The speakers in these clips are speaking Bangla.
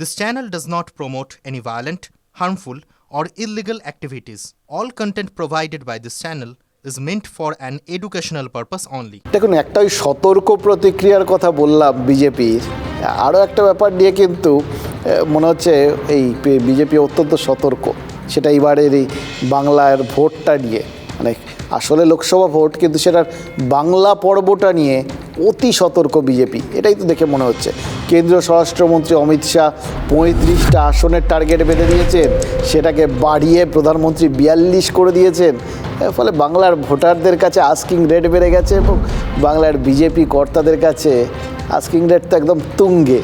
This channel does not promote any violent, harmful, or illegal activities. All content provided by this channel is meant for an educational purpose only. দেখুন একটা ওই সতর্ক প্রতিক্রিয়ার কথা বললাম বিজেপির আরও একটা ব্যাপার নিয়ে কিন্তু মনে হচ্ছে এই বিজেপি অত্যন্ত সতর্ক সেটা এবারের এই বাংলার ভোটটা নিয়ে মানে আসলে লোকসভা ভোট কিন্তু সেটার বাংলা পর্বটা নিয়ে অতি সতর্ক বিজেপি। এটাই তো দেখে মনে হচ্ছে। কেন্দ্রীয় স্বরাষ্ট্রমন্ত্রী অমিত শাহ পঁয়ত্রিশটা আসনের টার্গেট বেঁধে দিয়েছেন সেটাকে বাড়িয়ে প্রধানমন্ত্রী বিয়াল্লিশ করে দিয়েছেন। এর ফলে বাংলার ভোটারদের কাছে আস্কিং রেট বেড়ে গেছে এবং বাংলার বিজেপি কর্তাদের কাছে আস্কিং রেট তো একদম তুঙ্গে।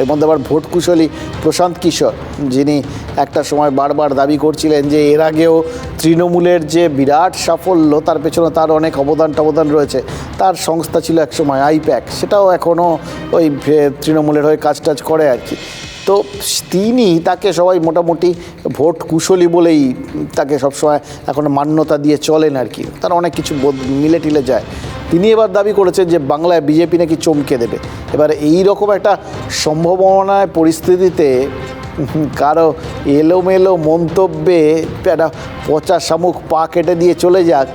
এর মধ্যে আবার ভোট কুশলী প্রশান্ত কিশোর, যিনি একটা সময় বারবার দাবি করছিলেন যে এর আগেও তৃণমূলের যে বিরাট সাফল্য, তার পেছনে তার অনেক অবদান টবদান রয়েছে। তার সংস্থা ছিল এক সময় আইপ্যাক, সেটাও এখনও ওই তৃণমূলের হয়ে কাজ টাজ করে আর কি। তো তিনি তাকে সবাই মোটামুটি ভোট কুশলী বলেই তাকে সবসময় এখন মান্যতা দিয়ে চলেন আর কি। তার অনেক কিছু মিলে টিলে যায়। তিনি এবার দাবি করেছেন যে বাংলায় বিজেপি নাকি চমকে দেবে। এবার এই রকম একটা সম্ভাবনায় পরিস্থিতিতে কারও এলোমেলো মন্তব্যে একটা পচা শামুক পা কেটে দিয়ে চলে যাক,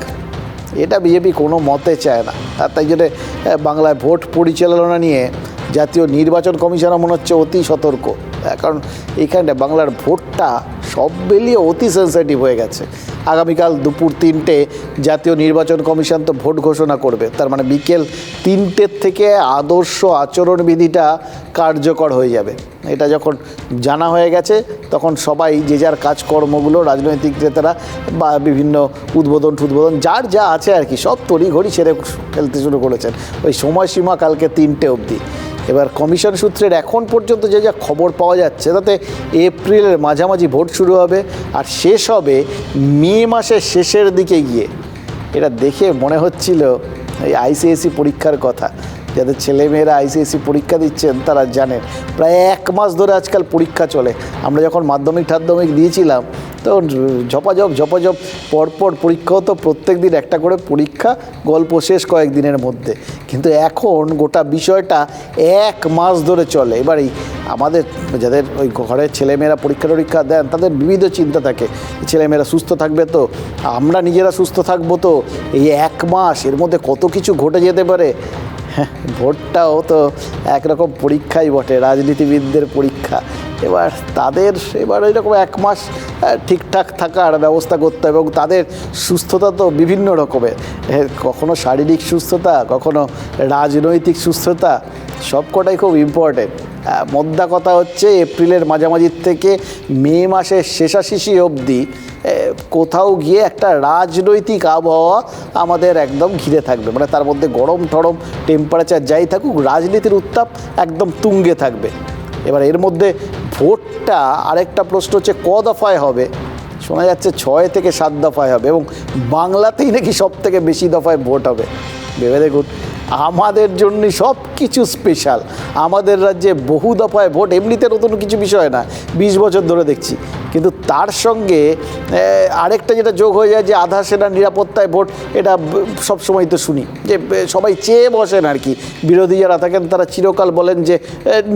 এটা বিজেপি কোনো মতে চায় না। আর তাই জন্য বাংলায় ভোট পরিচালনা নিয়ে জাতীয় নির্বাচন কমিশনও মনে হচ্ছে অতি সতর্ক। কারণ এইখানটা বাংলার ভোটটা সব মিলিয়ে অতি সেন্সিটিভ হয়ে গেছে। আগামীকাল দুপুর তিনটে জাতীয় নির্বাচন কমিশন তো ভোট ঘোষণা করবে। তার মানে বিকেল তিনটের থেকে আদর্শ আচরণবিধিটা কার্যকর হয়ে যাবে। এটা যখন জানা হয়ে গেছে, তখন সবাই যে যার কাজকর্মগুলো রাজনৈতিক নেতারা বা বিভিন্ন উদ্বোধন টুদ্বোধন, যার যা আছে আর কি, সব তড়িঘড়ি ছেড়ে ফেলতে শুরু করেছেন। ওই সময়সীমা কালকে তিনটে অবধি। এবার কমিশন সূত্রের এখন পর্যন্ত যে যা খবর পাওয়া যাচ্ছে, তাতে এপ্রিলের মাঝামাঝি ভোট শুরু হবে আর শেষ হবে মে মাসের শেষের দিকে গিয়ে। এটা দেখে মনে হচ্ছিল এই আইসিএসসি পরীক্ষার কথা। যাদের ছেলেমেয়েরা আইসিএসসি পরীক্ষা দিচ্ছেন, তারা জানেন। প্রায় এক মাস ধরে আজকাল পরীক্ষা চলে। আমরা যখন মাধ্যমিক টাধ্যমিক দিয়েছিলাম তখন ঝপাঝপ ঝপাঝপ পরপর পরীক্ষা হতো প্রত্যেক দিন একটা করে পরীক্ষা গল্প শেষ কয়েকদিনের মধ্যে। কিন্তু এখন গোটা বিষয়টা এক মাস ধরে চলে। এবার এই আমাদের যাদের ওই ঘরের ছেলেমেয়েরা পরীক্ষা টরীক্ষা দেন তাদের বিবিধ চিন্তা থাকে। ছেলেমেয়েরা সুস্থ থাকবে তো? আমরা নিজেরা সুস্থ থাকব তো? এই এক মাস এর মধ্যে কত কিছু ঘটে যেতে পারে? হ্যাঁ, ভোটটাও তো একরকম পরীক্ষাই বটে রাজনীতিবিদদের পরীক্ষা। এবার তাদের এবার এরকম এক মাস ঠিকঠাক থাকার ব্যবস্থা করতে হবে এবং তাদের সুস্থতা তো বিভিন্ন রকমের। কখনো শারীরিক সুস্থতা, কখনো রাজনৈতিক সুস্থতা সবকটাই খুব ইম্পর্টেন্ট মোদ্দা কথা হচ্ছে এপ্রিলের মাঝামাঝির থেকে মে মাসের শেষাশেষি অবধি কোথাও গিয়ে একটা রাজনৈতিক আবহাওয়া আমাদের একদম ঘিরে থাকবে। মানে তার মধ্যে গরম টরম টেম্পারেচার যাই থাকুক, রাজনীতির উত্তাপ একদম তুঙ্গে থাকবে। এবার এর মধ্যে ভোটটা আরেকটা প্রশ্ন হচ্ছে, ক দফায় হবে? শোনা যাচ্ছে ছয় থেকে সাত দফায় হবে এবং বাংলাতেই নাকি সব থেকে বেশি দফায় ভোট হবে। ভেবে দেখুন, আমাদের জন্য সব কিছু স্পেশাল আমাদের রাজ্যে বহু দফায় ভোট, এমনিতে নতুন কিছু বিষয় না, বিশ বছর ধরে দেখছি। কিন্তু তার সঙ্গে আরেকটা যেটা যোগ হয়ে যায় যে আধা সেনার নিরাপত্তায় ভোট, এটা সবসময় তো শুনি। যে সবাই চেয়ে বসেন আর কি। বিরোধী যারা থাকেন, তারা চিরকাল বলেন যে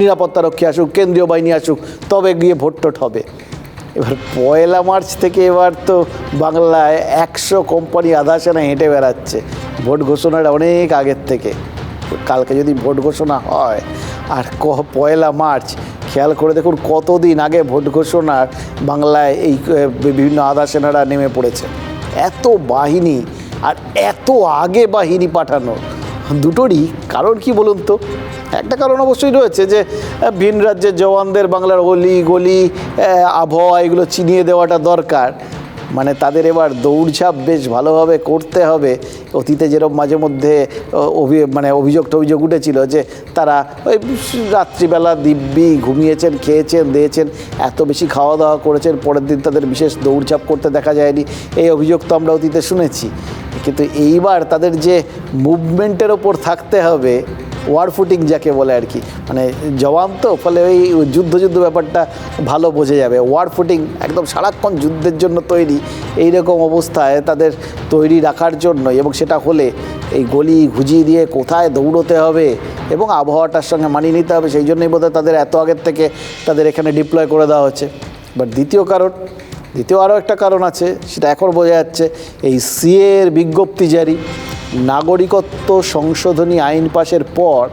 নিরাপত্তা রক্ষী আসুক, কেন্দ্রীয় বাহিনী আসুক, তবে গিয়ে ভোট টোট হবে। এবার পয়লা মার্চ থেকে এবার তো বাংলায় একশো কোম্পানি আধাসেনা হেঁটে বেড়াচ্ছে। ভোট ঘোষণার অনেক আগের থেকে। কালকে যদি ভোট ঘোষণা হয়, আর ক, পয়লা মার্চ, খেয়াল করে দেখুন কতদিন আগে ভোট ঘোষণার বাংলায় এই বিভিন্ন আধা সেনারা নেমে পড়েছে। এত বাহিনী আর এত আগে বাহিনী পাঠানো। দুটোরই কারণ কি বলুন তো? একটা কারণ অবশ্যই রয়েছে যে ভিন রাজ্যের জওয়ানদের বাংলার অলি গলি আবহাওয়া এগুলো চিনিয়ে দেওয়াটা দরকার। মানে তাদের এবার দৌড়ঝাঁপ বেশ ভালোভাবে করতে হবে। অতীতে যেরকম মাঝে মধ্যে অভি মানে অভিযোগ টভিযোগ উঠেছিল যে, তারা ওই রাত্রিবেলা দিব্যি ঘুমিয়েছেন, খেয়েছেন, দিয়েছেন, এত বেশি খাওয়া দাওয়া করেছেন, পরের দিন তাদের বিশেষ দৌড়ঝাঁপ করতে দেখা যায়নি। এই অভিযোগ তো আমরা অতীতে শুনেছি। কিন্তু এইবার তাদের যে মুভমেন্টের ওপর থাকতে হবে ওয়ার ফুটিং যাকে বলে আর কি মানে জওয়ান তো, ফলে ওই যুদ্ধ যুদ্ধ ব্যাপারটা ভালো বোঝা যাবে। ওয়ার ফুটিং একদম সারাক্ষণ যুদ্ধের জন্য তৈরি এই রকম অবস্থায় তাদের তৈরি রাখার জন্য এবং সেটা হলে এই গলি ঘুজি দিয়ে কোথায় দৌড়তে হবে এবং আবহাওয়াটার সঙ্গে মানিয়ে নিতে হবে, সেই জন্যই বোধহয় তাদের এত আগের থেকে তাদের এখানে ডিপ্লয় করে দেওয়া হচ্ছে। বাট দ্বিতীয় কারণ দ্বিতীয় আরও একটা কারণ আছে, সেটা এখন বোঝা যাচ্ছে, এই সিএর বিজ্ঞপ্তি জারি, নাগরিকত্ব সংশোধনী আইন পাশের পর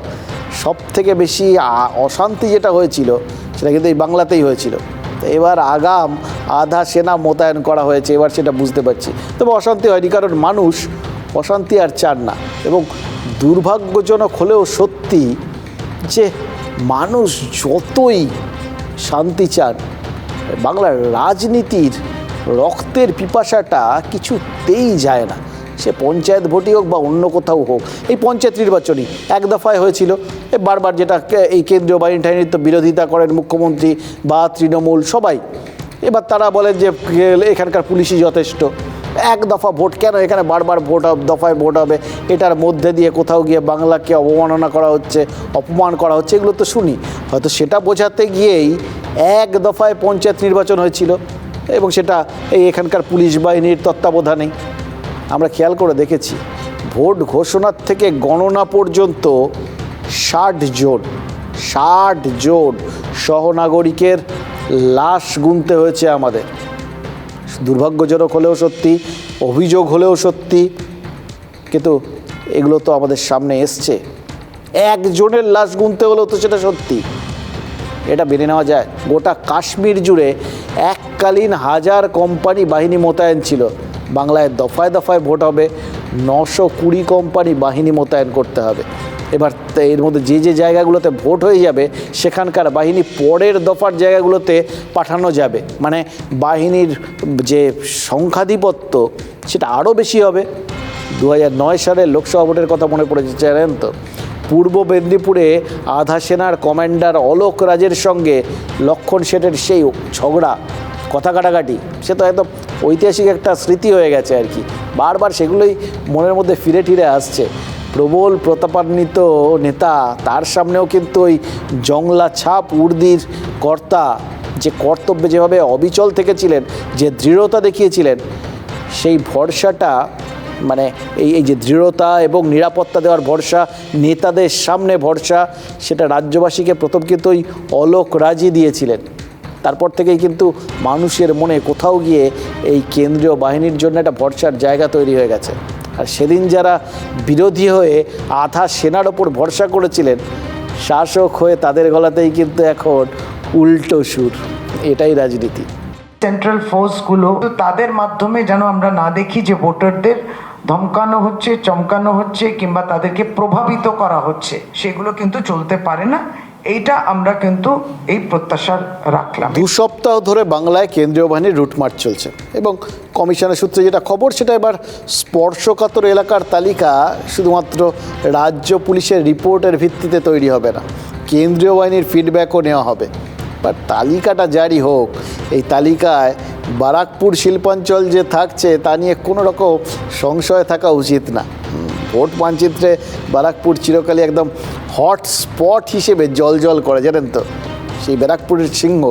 সব থেকে বেশি অশান্তি যেটা হয়েছিল, সেটা কিন্তু এই বাংলাতেই হয়েছিল। এবার আগাম আধা সেনা মোতায়েন করা হয়েছে, এবার সেটা বুঝতে পারছি। তবে অশান্তি হয়নি, কারণ মানুষ অশান্তি আর চান না। এবং দুর্ভাগ্যজনক হলেও সত্যি যে মানুষ যতই শান্তি চান বাংলার রাজনীতির রক্তের পিপাসাটা কিছুতেই যায় না। সে পঞ্চায়েত ভোটই হোক বা অন্য কোথাও হোক, এই পঞ্চায়েত নির্বাচনই এক দফায় হয়েছিল। বারবার যেটা এই কেন্দ্রীয় বাহিনী টাহিনীর তো বিরোধিতা করেন মুখ্যমন্ত্রী বা তৃণমূল সবাই। এবার তারা বলেন যে এখানকার পুলিশই যথেষ্ট। এক দফা ভোট কেন? এখানে বারবার ভোট দফায় ভোট হবে। এটার মধ্যে দিয়ে কোথাও গিয়ে বাংলাকে অবমাননা করা হচ্ছে, অপমান করা হচ্ছে, এগুলো তো শুনি। হয়তো সেটা বোঝাতে গিয়েই এক দফায় পঞ্চায়েত নির্বাচন হয়েছিল এবং সেটা এই এখানকার পুলিশ বাহিনীর তত্ত্বাবধানেই। আমরা খেয়াল করে দেখেছি, ভোট ঘোষণার থেকে গণনা পর্যন্ত ষাট জোট ষাট জোট সহনাগরিকের লাশ গুনতে হয়েছে আমাদের। দুর্ভাগ্যজনক হলেও সত্যি, অভিযোগ হলেও সত্যি, কিন্তু এগুলো তো আমাদের সামনে এসছে। একজনের লাশ গুনতে হলেও তো সেটা সত্যি। এটা মেনে নেওয়া যায়। গোটা কাশ্মীর জুড়ে এককালীন হাজার কোম্পানি বাহিনী মোতায়েন ছিল। বাংলায় দফায় দফায় ভোট হবে, নশো কুড়ি কোম্পানি বাহিনী মোতায়েন করতে হবে। এবার এর মধ্যে যে যে জায়গাগুলোতে ভোট হয়ে যাবে, সেখানকার বাহিনী পরের দফার জায়গাগুলোতে পাঠানো যাবে। মানে বাহিনীর যে সংখ্যাধিপত্য, সেটা আরও বেশি হবে। দু সালের লোকসভা ভোটের কথা মনে পড়েছে, জানেন তো? পূর্ব মেদিনীপুরে আধা সেনার কমান্ডার অলোক রাজের সঙ্গে লক্ষণ শেঠের সেই ঝগড়া, কথা কাটাকাটি। সে তো একদম ঐতিহাসিক একটা স্মৃতি হয়ে গেছে আর কি। বারবার সেগুলোই মনের মধ্যে ফিরে ফিরে আসছে। প্রবল প্রতাপান্বিত নেতা, তার সামনেও কিন্তু ওই জংলা ছাপ উর্দির কর্তা, যে কর্তব্যে যেভাবে অবিচল থেকেছিলেন, যে দৃঢ়তা দেখিয়েছিলেন, সেই ভরসাটা মানে এই এই যে দৃঢ়তা এবং নিরাপত্তা দেওয়ার ভরসা, নেতাদের সামনে ভরসা, সেটা রাজ্যবাসীকে প্রথম কিন্তু ওই অলোক রাজি দিয়েছিলেন। তারপর থেকেই কিন্তু মানুষের মনে কোথাও গিয়ে এই কেন্দ্রীয় বাহিনীর জন্য একটা ভরসার জায়গা তৈরি হয়ে গেছে। আর সেদিন যারা বিরোধী হয়ে আধা সেনার ওপর ভরসা করেছিলেন, শাসক হয়ে তাদের গলাতেই কিন্তু এখন উল্টো সুর। এটাই রাজনীতি। সেন্ট্রাল ফোর্সগুলো তাদের মাধ্যমে যেন আমরা না দেখি যে ভোটারদের ধমকানো হচ্ছে, চমকানো হচ্ছে, কিংবা তাদেরকে প্রভাবিত করা হচ্ছে, সেগুলো কিন্তু চলতে পারে না। এইটা আমরা কিন্তু এই প্রত্যাশা রাখলাম। দু সপ্তাহ ধরে বাংলায় কেন্দ্রীয় বাহিনীর রুটমার্চ চলছে এবং কমিশনের সূত্রে যেটা খবর, সেটা এবার স্পর্শকাতর এলাকার তালিকা, শুধুমাত্র রাজ্য পুলিশের রিপোর্টের ভিত্তিতে তৈরি হবে না, কেন্দ্রীয় বাহিনীর ফিডব্যাকও নেওয়া হবে। বাট তালিকাটা জারি হোক, এই তালিকায় বারাকপুর শিল্পাঞ্চল যে থাকছে, তা নিয়ে কোনো রকম সংশয় থাকা উচিত না। ভোট মানচিত্রে বারাকপুর চিরকালই একদম হট স্পট হিসেবে জল জল করে, জানেন তো? সেই ব্যারাকপুরের সিংহ,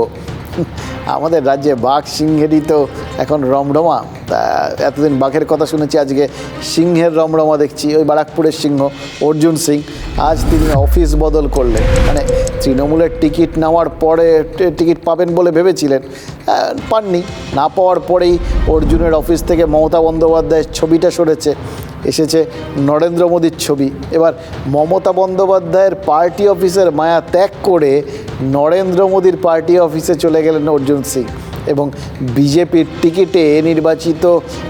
আমাদের রাজ্যে বাঘ সিংহেরই তো এখন রমরমা। এতদিন বাঘের কথা শুনেছি, আজকে সিংহের রমরমা দেখছি, ওই বারাকপুরের সিংহ, অর্জুন সিং। আজ তিনি অফিস বদল করলেন। মানে তৃণমূলের টিকিট নেওয়ার পরে টিকিট পাবেন বলে ভেবেছিলেন। পাননি। না পাওয়ার পরেই অর্জুনের অফিস থেকে মমতা বন্দ্যোপাধ্যায়ের ছবিটা সরেছে। এসেছে নরেন্দ্র মোদীর ছবি। এবার মমতা বন্দ্যোপাধ্যায়ের পার্টি অফিসের মায়া ত্যাগ করে নরেন্দ্র মোদীর পার্টি অফিসে চলে গেলেন অর্জুন সিং। এবং বিজেপির টিকিটে নির্বাচিত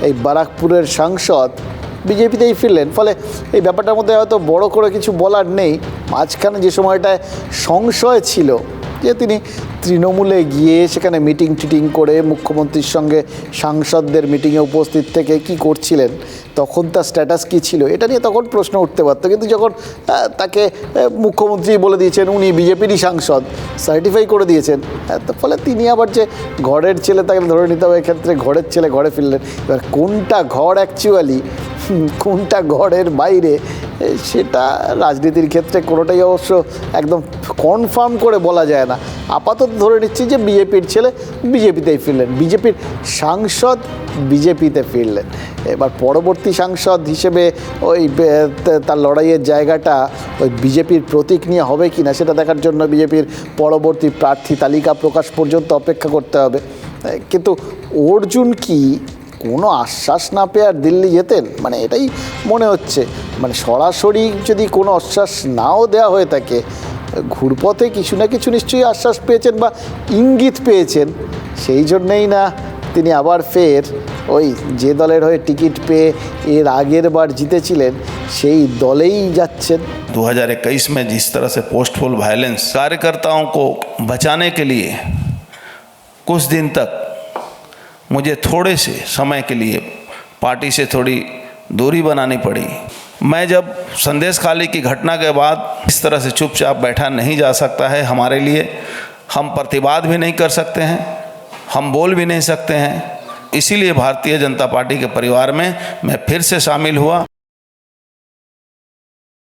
এই বারাকপুরের সাংসদ বিজেপিতেই ফিরলেন। ফলে এই ব্যাপারটার মধ্যে হয়তো বড় করে কিছু বলার নেই। মাঝখানে যে সময়টায় সংশয় ছিল যে তিনি তৃণমূলে গিয়ে সেখানে মিটিং টিটিং করে মুখ্যমন্ত্রীর সঙ্গে সাংসদদের মিটিংয়ে উপস্থিত থেকে কি করছিলেন তখন তার স্ট্যাটাস কী ছিল এটা নিয়ে তখন প্রশ্ন উঠতে পারতো। কিন্তু যখন তাকে মুখ্যমন্ত্রী বলে দিয়েছেন উনি বিজেপিরই সাংসদ সার্টিফাই করে দিয়েছেন আহ, তো ফলে তিনি আবার যে ঘরের ছেলে তাকে ধরে নিতে হবে এক্ষেত্রে ঘরের ছেলে ঘরে ফিরলেন। এবার কোনটা ঘর অ্যাকচুয়ালি কোনটা ঘরের বাইরে সেটা রাজনীতির ক্ষেত্রে কোনোটাই অবশ্য একদম কনফার্ম করে বলা যায় না। আপাতত ধরে নিচ্ছি যে বিজেপির ছেলে বিজেপিতেই ফিরলেন। বিজেপির সাংসদ বিজেপিতে ফিরলেন। এবার পরবর্তী সাংসদ হিসেবে ওই তার লড়াইয়ের জায়গাটা ওই বিজেপির প্রতীক নিয়ে হবে কি না সেটা দেখার জন্য বিজেপির পরবর্তী প্রার্থী তালিকা প্রকাশ পর্যন্ত অপেক্ষা করতে হবে। কিন্তু অর্জুন কি কোনো আশ্বাস না পেয়ে আর দিল্লি যেতেন মানে এটাই মনে হচ্ছে মানে সরাসরি যদি কোনো আশ্বাস নাও দেওয়া হয়ে থাকে ঘুরপথে কিছু না কিছু নিশ্চয়ই আশ্বাস পেয়েছেন বা ইঙ্গিত পেয়েছেন সেই জন্যেই না তিনি আবার ফের ওই যে দলের হয়ে টিকিট পেয়ে এর আগের বার জিতেছিলেন সেই দলেই যাচ্ছেন 2021 में जिस तरह से पोस्टफुल वायलेंस कार्यकर्ताओं को बचाने के लिए कुछ दिन तक मुझे थोड़े से समय के लिए पार्टी से थोड़ी दूरी बनानी पड़ी। मैं जब संदेश खाली की घटना के बाद इस तरह से चुपचाप बैठा नहीं जा सकता है हमारे लिए, हम प्रतिवाद भी नहीं कर सकते हैं, हम बोल भी नहीं सकते हैं। इसीलिए भारतीय जनता पार्टी के परिवार में मैं फिर से शामिल हुआ।